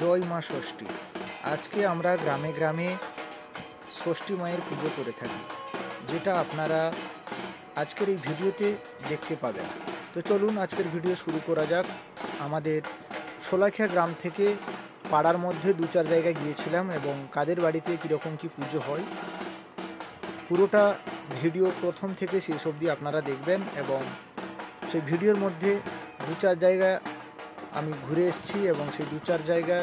জয় মা ষষ্ঠী। আজকে আমরা গ্রামে গ্রামে ষষ্ঠী মায়ের পুজো করে থাকি, যেটা আপনারা আজকের এই ভিডিওতে দেখতে পাবেন। তো চলুন আজকের ভিডিও শুরু করা যাক। আমাদের সোলাখিয়া গ্রাম থেকে পাড়ার মধ্যে দু চার জায়গায় গিয়েছিলাম এবং কাদের বাড়িতে কীরকম কী পুজো হয়, পুরোটা ভিডিও প্রথম থেকে শেষ অবধি আপনারা দেখবেন এবং সেই ভিডিওর মধ্যে দু চার জায়গা আমি ঘুরে এসেছি এবং সেই দু চার জায়গা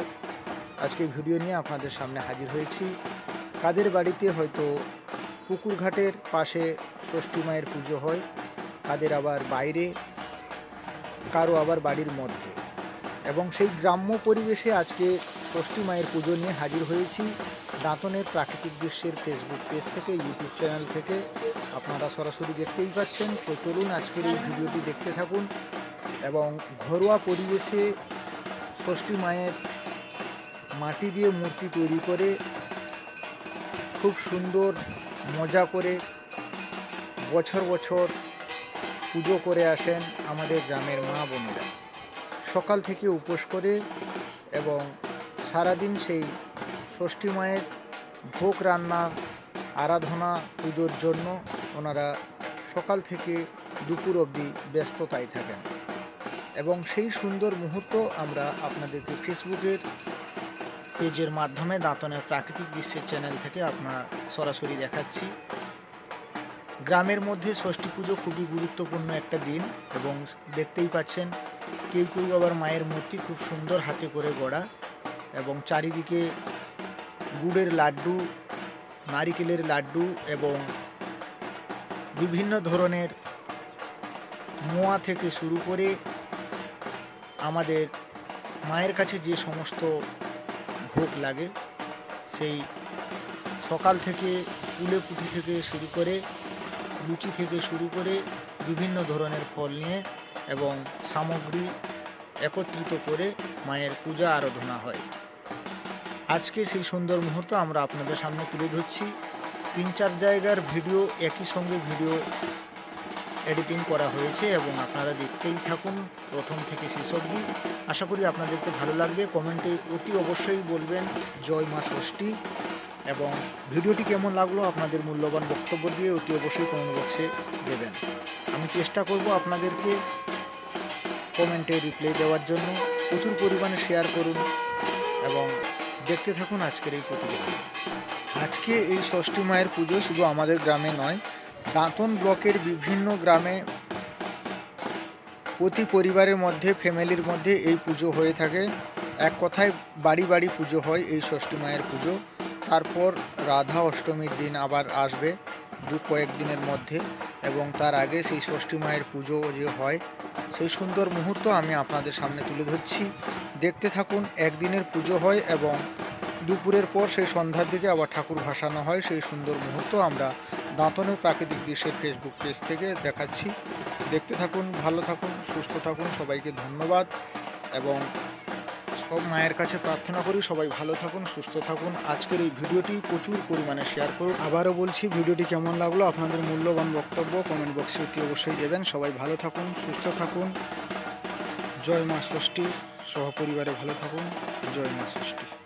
আজকে ভিডিও নিয়ে আপনাদের সামনে হাজির হয়েছি। কাদের বাড়িতে হয়তো পুকুর ঘাটের পাশে ষষ্ঠী মায়ের পুজো হয়, কাদের আবার বাইরে, কারও আবার বাড়ির মধ্যে। এবং সেই গ্রাম্য পরিবেশে আজকে ষষ্ঠী মায়ের পুজো নিয়ে হাজির হয়েছি। দাঁতনের প্রাকৃতিক দৃশ্যের ফেসবুক পেজ থেকে ইউটিউব চ্যানেল থেকে আপনারা সরাসরি দেখতেই পাচ্ছেন। তো চলুন আজকের এই ভিডিওটি দেখতে থাকুন। এবং ঘরোয়া পরিবেশে ষষ্ঠী মায়ের মাটি দিয়ে মূর্তি তৈরি করে খুব সুন্দর মজা করে বছর বছর পুজো করে আসেন আমাদের গ্রামের মা বোনেরা। সকাল থেকে উপোস করে এবং সারাদিন সেই ষষ্ঠী মায়ের ভোগ রান্না, আরাধনা, পুজোর জন্য ওনারা সকাল থেকে দুপুর অবধি ব্যস্ততায় থাকেন। এবং সেই সুন্দর মুহূর্ত আমরা আপনাদেরকে ফেসবুকের পেজের মাধ্যমে দাঁতনের প্রাকৃতিক দৃশ্যের চ্যানেল থেকে আপনার সরাসরি দেখাচ্ছি। গ্রামের মধ্যে ষষ্ঠী পুজো খুবই গুরুত্বপূর্ণ একটা দিন এবং দেখতেই পাচ্ছেন কেউ কেউ আবার মায়ের মূর্তি খুব সুন্দর হাতে করে গড়া এবং চারিদিকে গুড়ের লাড্ডু, নারিকেলের লাড্ডু এবং বিভিন্ন ধরনের মোয়া থেকে শুরু করে আমাদের মায়ের কাছে যে সমস্ত ভোগ লাগে, সেই সকাল থেকে কুলে পুঁটি থেকে শুরু করে, লুচি থেকে শুরু করে বিভিন্ন ধরনের ফল নিয়ে এবং সামগ্রী একত্রিত করে মায়ের পূজা আরাধনা হয়। আজকে সেই সুন্দর মুহূর্ত আমরা আপনাদের সামনে তুলে ধরছি। তিন চার জায়গার ভিডিও, একই সঙ্গে ভিডিও এডিটিং করা হয়েছে এবং আপনারা দেখতেই থাকুন প্রথম থেকে শেষ অবধি। আশা করি আপনাদেরকে ভালো লাগবে। কমেন্টে অতি অবশ্যই বলবেন, জয় মা ষষ্ঠী। এবং ভিডিওটি কেমন লাগল আপনাদের মূল্যবান বক্তব্য দিয়ে অতি অবশ্যই কমেন্ট বক্সে দেবেন। আমি চেষ্টা করব আপনাদেরকে কমেন্টে রিপ্লাই দেওয়ার জন্য। প্রচুর পরিমাণে শেয়ার করুন এবং দেখতে থাকুন আজকের এই প্রতিবেদন। আজকে এই ষষ্ঠী মায়ের পুজো শুধু আমাদের গ্রামে নয় দাঁতন ব্লকের বিভিন্ন গ্রামে প্রতি পরিবারের মধ্যে, ফ্যামিলির মধ্যে এই পুজো হয়ে থাকে। এক কথায়, বাড়ি বাড়ি পুজো হয় এই ষষ্ঠী মায়ের পুজো। তারপর রাধা অষ্টমীর দিন আবার আসবে দু কয়েকদিনের মধ্যে এবং তার আগে সেই ষষ্ঠী মায়ের পুজো যে হয়, সেই সুন্দর মুহূর্ত আমি আপনাদের সামনে তুলে ধরছি। দেখতে থাকুন, একদিনের পুজো হয় এবং দুপুরের পর সেই সন্ধ্যার দিকে আবার ঠাকুর ভাসানো হয়। সেই সুন্দর মুহূর্ত আমরা দাঁতনের প্রাকৃতিক দৃশ্যের ফেসবুক পেজ থেকে দেখাচ্ছি। দেখতে থাকুন, ভালো থাকুন, সুস্থ থাকুন, সবাইকে ধন্যবাদ এবং সব মায়ের কাছে প্রার্থনা করি সবাই ভালো থাকুন, সুস্থ থাকুন। আজকের এই ভিডিওটি প্রচুর পরিমাণে শেয়ার করুন। আবারও বলছি, ভিডিওটি কেমন লাগল, আপনাদের মূল্যবান বক্তব্য কমেন্ট বক্সে অতি অবশ্যই দেবেন। সবাই ভালো থাকুন, সুস্থ থাকুন। জয় মা ষষ্ঠী, সহপরিবারে ভালো থাকুন। জয় মা ষষ্ঠী।